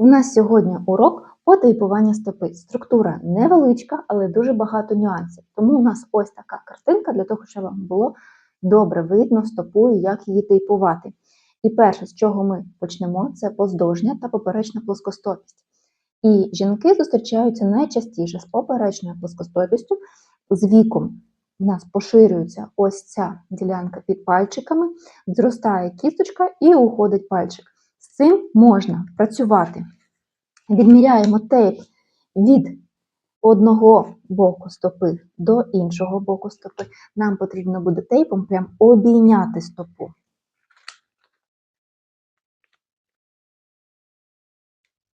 У нас сьогодні урок по тейпуванню стопи. Структура невеличка, але дуже багато нюансів. Тому у нас ось така картинка для того, щоб вам було добре видно стопу і як її тейпувати. І перше, з чого ми почнемо, це поздовжня та поперечна плоскостопість. І жінки зустрічаються найчастіше з поперечною плоскостопістю. З віком у нас поширюється ось ця ділянка під пальчиками, зростає кісточка і уходить пальчик. Цим можна працювати. Відміряємо тейп від одного боку стопи до іншого боку стопи. Нам потрібно буде тейпом прям обійняти стопу.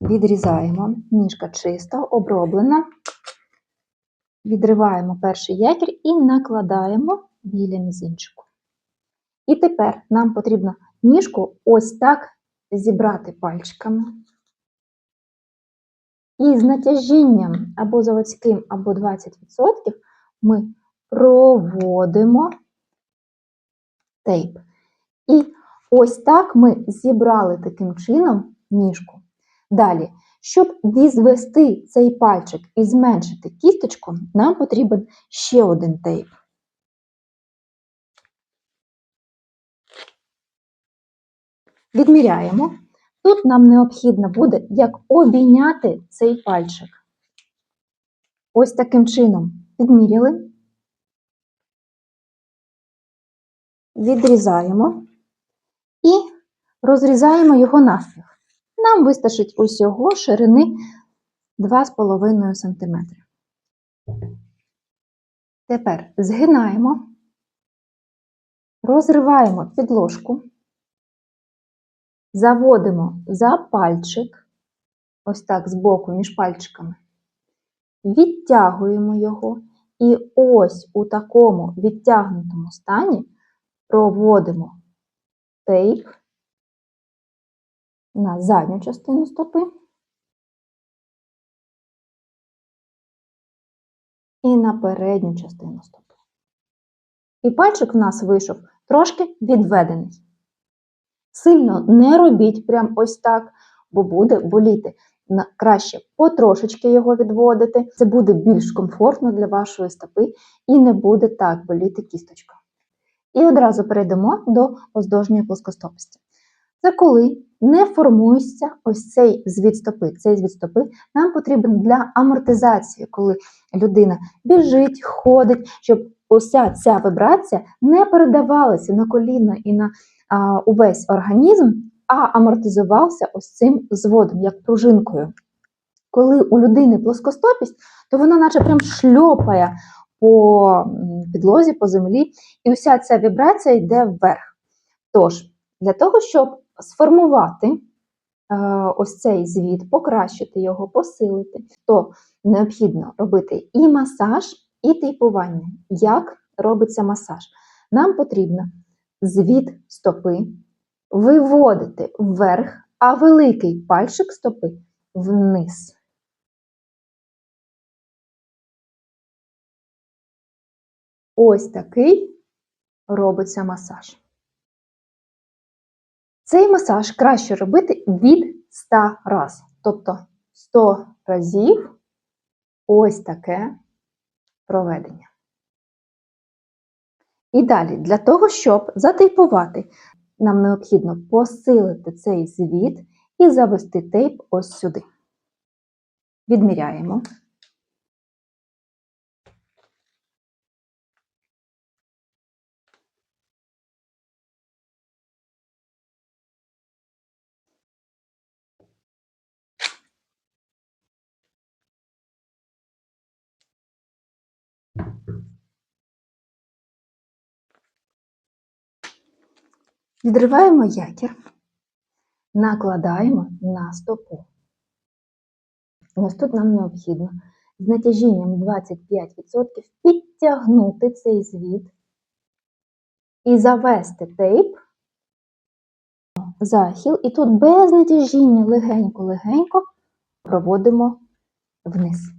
Відрізаємо, ніжка чиста, оброблена. Відриваємо перший якір і накладаємо біля мізинчику. І тепер нам потрібно ніжку ось так зібрати пальчиками. І з натяжінням або заводським, або 20% ми проводимо тейп. І ось так ми зібрали таким чином ніжку. Далі, щоб відзвести цей пальчик і зменшити кісточку, нам потрібен ще один тейп. Відміряємо. Тут нам необхідно буде як обійняти цей пальчик. Ось таким чином відміряли, відрізаємо і розрізаємо його навпіл. Нам вистачить усього ширини 2,5 см. Тепер згинаємо, розриваємо підложку, заводимо за пальчик, ось так збоку між пальчиками, відтягуємо його і ось у такому відтягнутому стані проводимо тейп на задню частину стопи і на передню частину стопи. І пальчик в нас вийшов трошки відведений. Сильно не робіть прям ось так, бо буде боліти. Краще потрошечки його відводити. Це буде більш комфортно для вашої стопи і не буде так боліти кісточка. І одразу перейдемо до оздовжньої плоскостопості. Це коли не формується ось цей звід стопи. Цей звід стопи нам потрібен для амортизації, коли людина біжить, ходить, щоб уся ця вібрація не передавалася на коліно і на увесь організм, а амортизувався ось цим зводом, як пружинкою. Коли у людини плоскостопість, то вона наче прям шльопає по підлозі, по землі, і уся ця вібрація йде вверх. Тож, для того, щоб сформувати е, ось цей звіт, покращити його, посилити, то необхідно робити і масаж, і тейпування. Як робиться масаж? Нам потрібно звіт стопи виводити вверх, а великий пальчик стопи вниз. Ось такий робиться масаж. Цей масаж краще робити від 100 разів. Тобто 100 разів ось таке проведення. І далі, для того, щоб затейпувати, нам необхідно посилити цей звіт і завести тейп ось сюди. Відміряємо. Відриваємо якір, накладаємо на стопу. Ось тут нам необхідно з натяжінням 25% підтягнути цей звіт і завести тейп захил, і тут без натяжіння легенько-легенько проводимо вниз.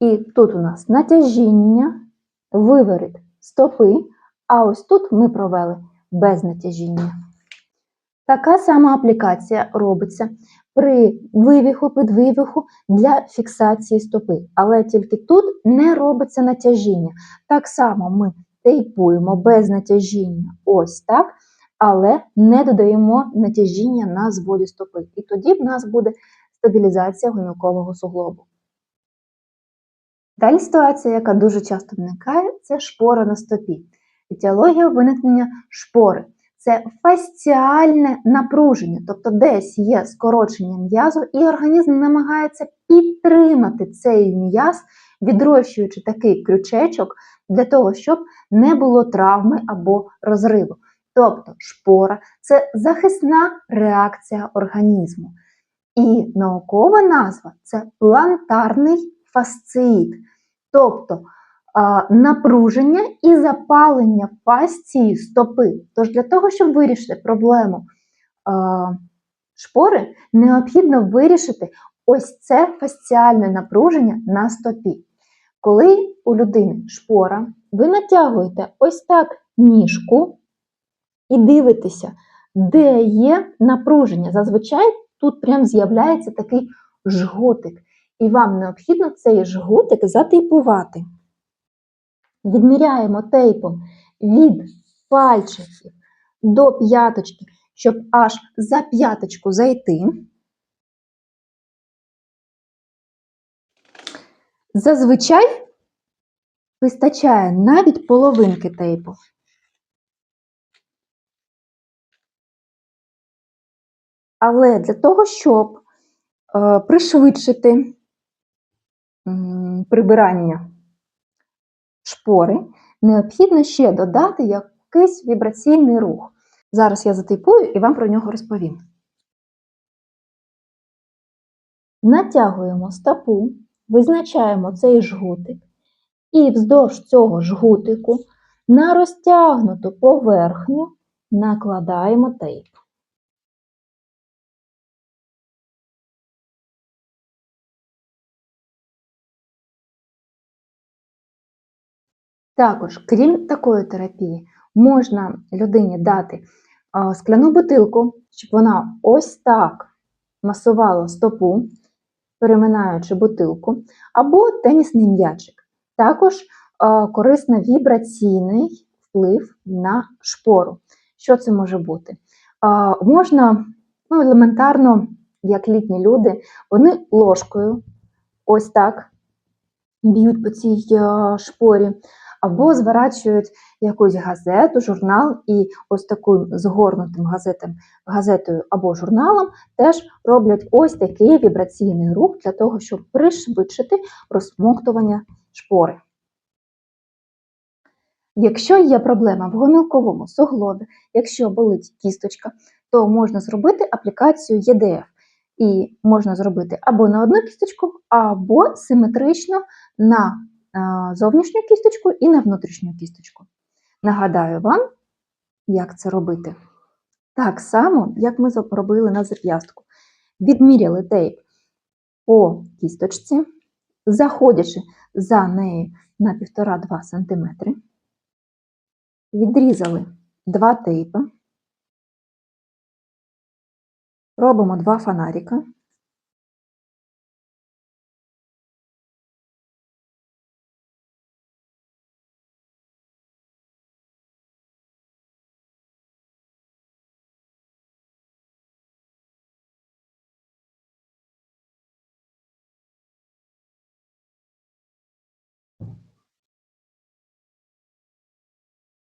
І тут у нас натяжіння, виворіт стопи. А ось тут ми провели без натяжіння. Така сама аплікація робиться при вивіху, підвивіху для фіксації стопи, але тільки тут не робиться натяжіння. Так само ми тейпуємо без натяжіння ось так, але не додаємо натяжіння на зводі стопи. І тоді в нас буде стабілізація гомілкового суглобу. Далі ситуація, яка дуже часто виникає, це шпора на стопі. Етіологія виникнення шпори це фасціальне напруження, тобто десь є скорочення м'язу, і організм намагається підтримати цей м'яз, відрощуючи такий крючечок для того, щоб не було травми або розриву. Тобто шпора це захисна реакція організму. І наукова назва це плантарний фасциїт, тобто напруження і запалення фасції стопи. Тож для того, щоб вирішити проблему а, шпори, необхідно вирішити ось це фасціальне напруження на стопі. Коли у людини шпора, ви натягуєте ось так ніжку і дивитеся, де є напруження. Зазвичай тут прям з'являється такий жгутик, і вам необхідно цей жгутик затейпувати. Відміряємо тейпом від пальчиків до п'яточки, щоб аж за п'яточку зайти. Зазвичай вистачає навіть половинки тейпу. Але для того, щоб е, пришвидшити прибирання шпори, необхідно ще додати якийсь вібраційний рух. Зараз я затипую і вам про нього розповім. Натягуємо стопу, визначаємо цей жгутик, і вздовж цього жгутику на розтягнуту поверхню накладаємо тейп. Також, крім такої терапії, можна людині дати скляну бутилку, щоб вона ось так масувала стопу, переминаючи бутилку, або тенісний м'ячик. Також корисно вібраційний вплив на шпору. Що це може бути? Можна ну, елементарно, як літні люди, вони ложкою ось так б'ють по цій шпорі або зворачують якусь газету, журнал, і ось таким згорнутим газетом, газетою або журналом теж роблять ось такий вібраційний рух для того, щоб пришвидшити розсмоктування шпори. Якщо є проблема в гомілковому суглобі, якщо болить кісточка, то можна зробити аплікацію ЄДФ. І можна зробити або на одну кісточку, або симетрично на зовнішню кісточку і на внутрішню кісточку. Нагадаю вам, як це робити. Так само, як ми робили на зап'ястку. Відміряли тейп по кісточці, заходячи за нею на 1,5-2 см, відрізали два тейпи, робимо два фонарика.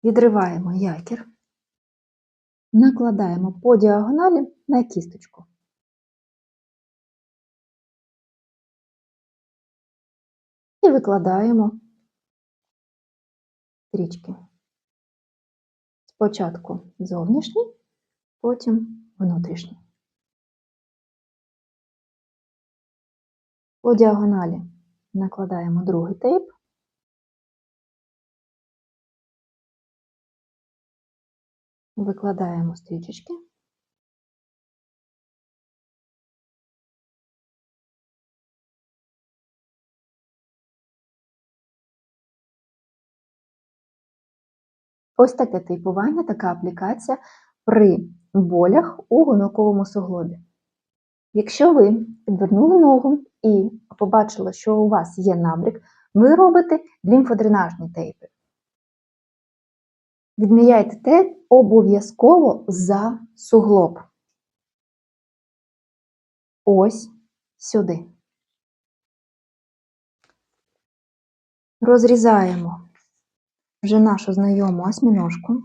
Відриваємо якір, накладаємо по діагоналі на кісточку. І викладаємо стрічки. Спочатку зовнішній, потім внутрішній. По діагоналі накладаємо другий тейп. Викладаємо стрічечки. Ось таке типування, така аплікація при болях у гомілковому суглобі. Якщо ви підвернули ногу і побачили, що у вас є набрік, ви робите лімфодренажні тейпи. Відміняйте тейп обов'язково за суглоб. Ось сюди. Розрізаємо вже нашу знайому осьміножку.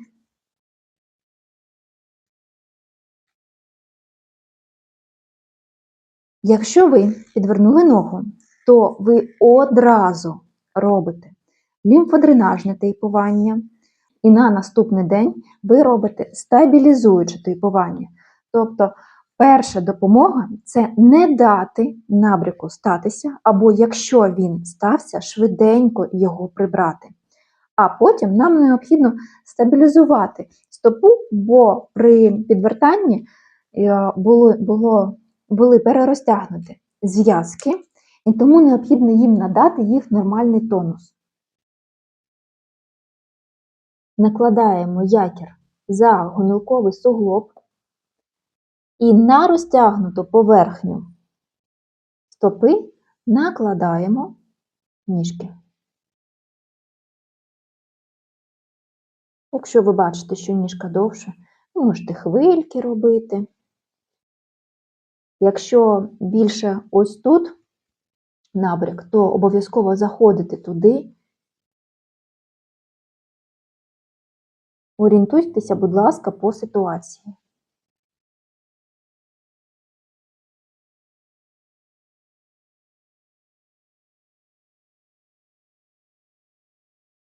Якщо ви підвернули ногу, то ви одразу робите лімфодренажне тейпування, і на наступний день ви робите стабілізуюче тейпування. Тобто, перша допомога це не дати набряку статися, або якщо він стався, швиденько його прибрати. А потім нам необхідно стабілізувати стопу, бо при підвертанні е, було, було, були перерозтягнуті зв'язки, і тому необхідно їм надати їх нормальний тонус. Накладаємо якір за гомілковий суглоб і на розтягнуту поверхню стопи накладаємо ніжки. Якщо ви бачите, що ніжка довша, ви можете хвильки робити. Якщо більше ось тут набряк, то обов'язково заходити туди. Орієнтуйтеся, будь ласка, по ситуації.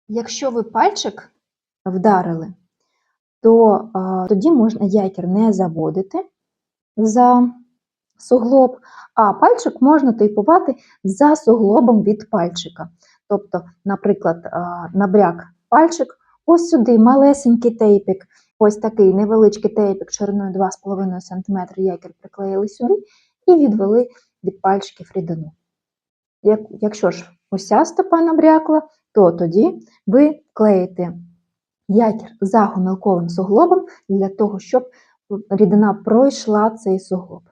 Якщо ви пальчик вдарили, то а, тоді можна якір не заводити за суглоб, а пальчик можна тейпувати за суглобом від пальчика. Тобто, наприклад, а, набряк пальчик, ось сюди малесенький тейпик, ось такий невеличкий тейпик шириною 2,5 см якір приклеїли сюди і відвели від пальчиків рідину. Як, якщо ж уся стопа набрякла, то тоді ви клеїте якір за гомілковим суглобом для того, щоб рідина пройшла цей суглоб.